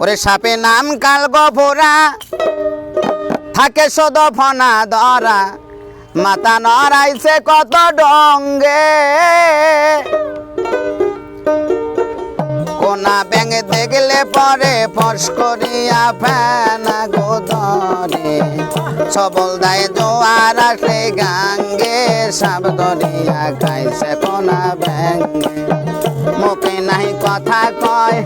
ওরে সাপে নাম কাল গফোরা থাকে সদ ফনা ধরা। মাথা নড়াইছে কত ডঙ্গে। কোনা ব্যাঙ দেখলে পরে ফস করিয়া ফেনা গোদরে সবল দায় জোয়ার আসলে গাঙ্গে সাপ ধরিয়া খাইছে কোনা ব্যাঙ্গে মুখে নাই কথা কয়,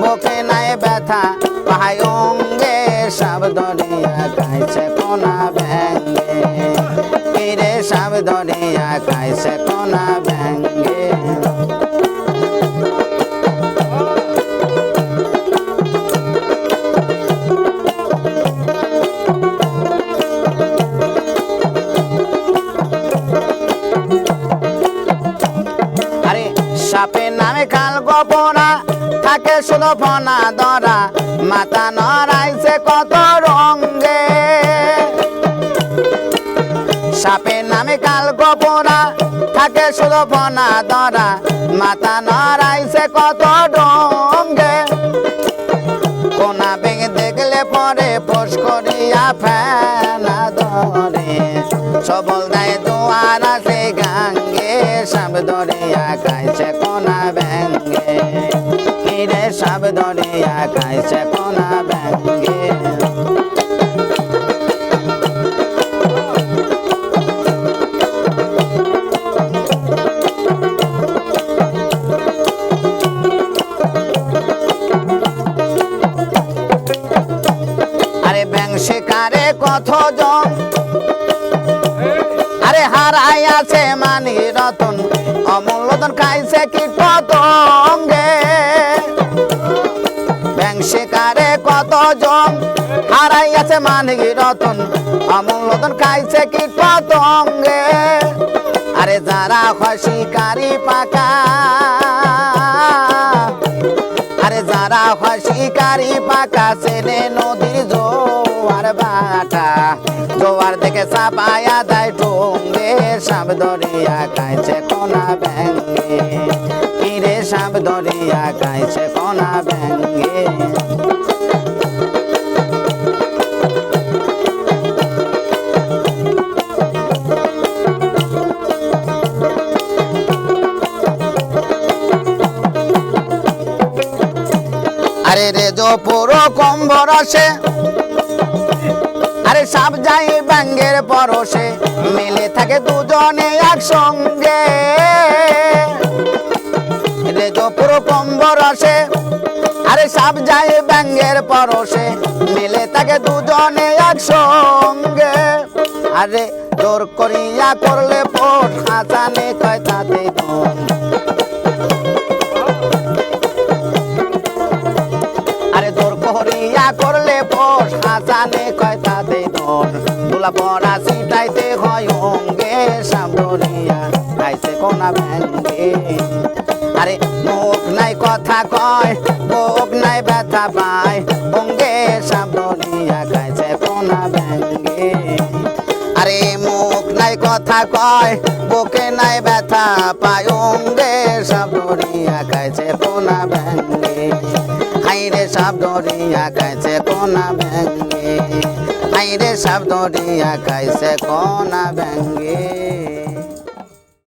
মুখে নাই ব্যথা পাহাই অঙ্গে সাপ ধরিয়া খাইছে কোনা ব্যাঙ্গে কিরে সাপ ধরিয়া খাইছে কোনা গোপনা থাকে শুধু ফনা ধরা মাথা নড়াইছে কত রঙ্গে সাপের নামে কাল গোপনা থাকে শুধু ফনা ধরা মাথা নড়াইছে কত ডঙ্গে কোনা ভেঙে দেখলে পরে ফোস করিয়া ফেনা ধরে। সবল দেয় দুয়ার আসে গাঙ্গে, সাপ ধরিয়া খাইছে কোনা ধরিয়া খাইছে কোনা ব্যাঙ্গে শিকারে কত জন আরে হারাই আছে মানি রতন অমূল্যতন খাইছে কি পতঙ্গে। শিকারে কত হারাই আছে মানি রতন অমূল্যতন খাইছে কি পতঙ্গে? আরে যারা হয় শিকারি পাকা। আরে যারা হয় শিকারি পাকা সেনে নদীর জোয়ার বাটা। জোয়ার দেখে চাপায়া দেয় টুঙ্গে সাপ ধরিয়া খাইছে কোনা ব্যাঙ্গে কিরে সাপ ধরিয়া খাইছে কোনা ব্যাঙ্গে আরে রে জো পুরো কম্বর আসে, আরে সাপ যাই ব্যাঙ্গের পরশে, মিলে থাকে দুজনে একসঙ্গে। আসে। আরে সাপ যাই ব্যাঙ্গের পরশে, মিলে থাকে দুজনে একসঙ্গে। আরে জোর করিয়া করলে পোট হাসানে কয় তাতে আরে করিয়া করলে পোষ হাসানে কয় তাতে দুলা পড়া সিটাইতে হয় অঙ্গে সামরিয়া খাইছে কোনা আরে মুখ নাই কথা কয়, মুখ নাই ব্যথা পায়। অঙ্গে সামরিয়া খাইছে কোনা ব্যাঙ্গে। আরে মুখ নাই কথা কয়, বুকে নাই ব্যথা পায়। অঙ্গে সামরিয়া খাইছে কোনা ব্যাঙ্গে। হাইরে ধরিয়া খাইছে কোনা ব্যাঙ্গে। হাইরে ধরিয়া খাইছে কোনা ব্যাঙ্গে।